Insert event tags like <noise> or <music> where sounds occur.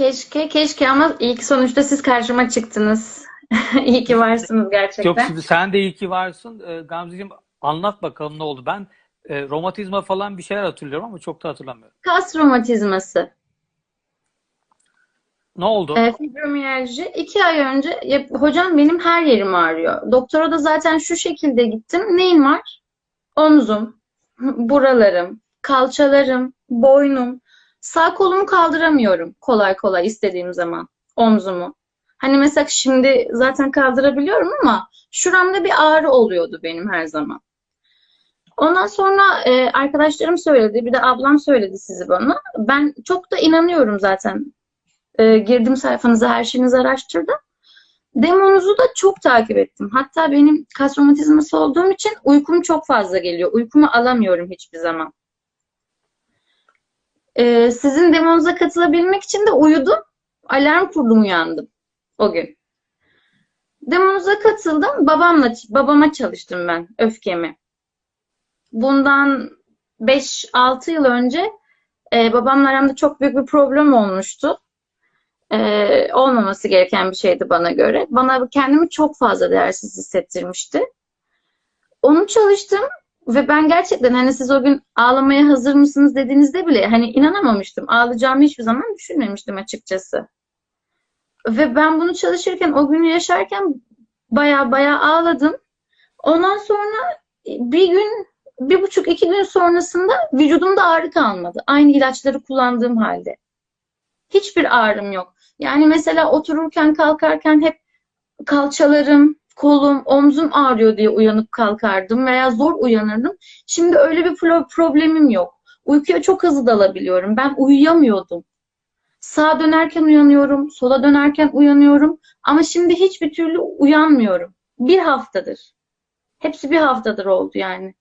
Keşke, keşke ama iyi ki sonuçta siz karşıma çıktınız. <laughs> İyi ki varsınız Yok gerçekten. şimdi sen de iyi ki varsın. Ee, Gamzeciğim anlat bakalım ne oldu. Ben e, romatizma falan bir şeyler hatırlıyorum ama çok da hatırlamıyorum. Kas romatizması, Ne oldu? e, fibromiyalji. İki ay önce ya, hocam benim her yerim ağrıyor. Doktora da zaten şu şekilde gittim. Neyin var? Omzum, <laughs> buralarım, kalçalarım, boynum. Sağ kolumu kaldıramıyorum kolay kolay istediğim zaman omzumu. Hani mesela şimdi zaten kaldırabiliyorum ama şuramda bir ağrı oluyordu benim her zaman. Ondan sonra e, arkadaşlarım söyledi, bir de ablam söyledi sizi bana. Ben çok da inanıyorum zaten. E, girdim sayfanıza, her şeyinizi araştırdım. Demonuzu da çok takip ettim. Hatta benim kas romatizması olduğum için uykum çok fazla geliyor. Uykumu alamıyorum hiçbir zaman. E, sizin demonuza katılabilmek için de uyudum. Alarm kurdum, uyandım o gün. Demonuza katıldım. Babamla, babama çalıştım ben öfkemi. Bundan 5-6 yıl önce e, babamla aramda çok büyük bir problem olmuştu. E, olmaması gereken bir şeydi bana göre. Bana kendimi çok fazla değersiz hissettirmişti. Onu çalıştım ve ben gerçekten hani siz o gün ağlamaya hazır mısınız dediğinizde bile hani inanamamıştım. Ağlayacağımı hiçbir zaman düşünmemiştim açıkçası. Ve ben bunu çalışırken, o günü yaşarken baya baya ağladım. Ondan sonra bir gün, bir buçuk iki gün sonrasında vücudumda ağrı kalmadı. Aynı ilaçları kullandığım halde. Hiçbir ağrım yok. Yani mesela otururken, kalkarken hep kalçalarım, kolum, omzum ağrıyor diye uyanıp kalkardım veya zor uyanırdım. Şimdi öyle bir pro- problemim yok. Uykuya çok hızlı dalabiliyorum. Ben uyuyamıyordum. Sağa dönerken uyanıyorum, sola dönerken uyanıyorum. Ama şimdi hiçbir türlü uyanmıyorum. Bir haftadır. Hepsi bir haftadır oldu yani.